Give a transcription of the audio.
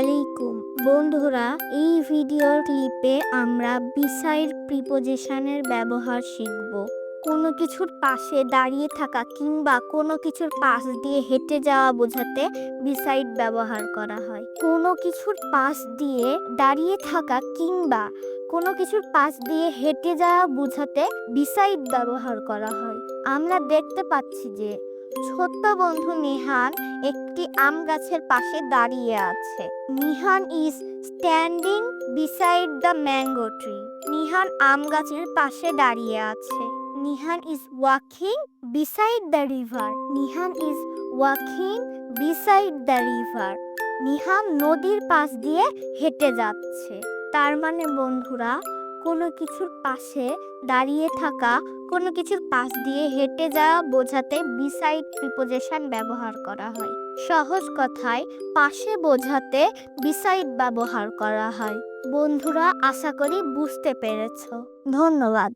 আলাইকুম। বন্ধুরা, এই ভিডিও ক্লিপে আমরা বিসাইড প্রিপোজিশনের ব্যবহার শিখব। কোনো কিছুর পাশে দাঁড়িয়ে থাকা কিংবা কোনো কিছুর পাশ দিয়ে হেঁটে যাওয়া বোঝাতে বিসাইড ব্যবহার করা হয়। কোনো কিছুর পাশ দিয়ে দাঁড়িয়ে থাকা কিংবা কোনো কিছুর পাশ দিয়ে হেঁটে যাওয়া বোঝাতে বিসাইড ব্যবহার করা হয়। আমরা দেখতে পাচ্ছি যে ছোট্ট বন্ধু নিহান একটি আম গাছের পাশে দাঁড়িয়ে আছে। Nihan is standing beside the mango tree Nihan আম গাছের পাশে দাঁড়িয়ে আছে। Nihan is walking beside the river Nihan is walking beside the river Nihan নদীর পাশ দিয়ে হেঁটে যাচ্ছে। তার মানে বন্ধুরা কোনো কিছুর পাশে দাঁড়িয়ে থাকা, কোনো কিছুর পাশ দিয়ে হেঁটে যাওয়া বোঝাতে বিসাইড প্রিপোজিশন ব্যবহার করা হয়। সহজ কথায়, পাশে বোঝাতে বিসাইড ব্যবহার করা হয়। বন্ধুরা, আশা করি বুঝতে পেরেছ। ধন্যবাদ।